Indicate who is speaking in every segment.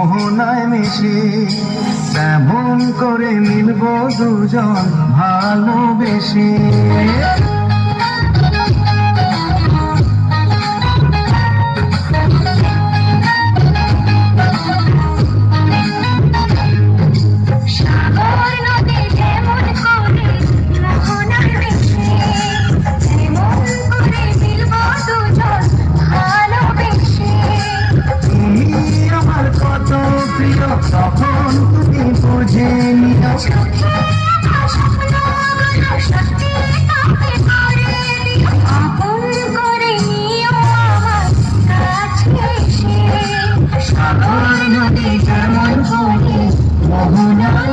Speaker 1: মোহনায় মিশে তেমন করে মিলব দুজন ভালোবেসে।
Speaker 2: হাতে চামন হাতে মোহনাল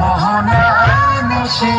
Speaker 2: মহানাম সে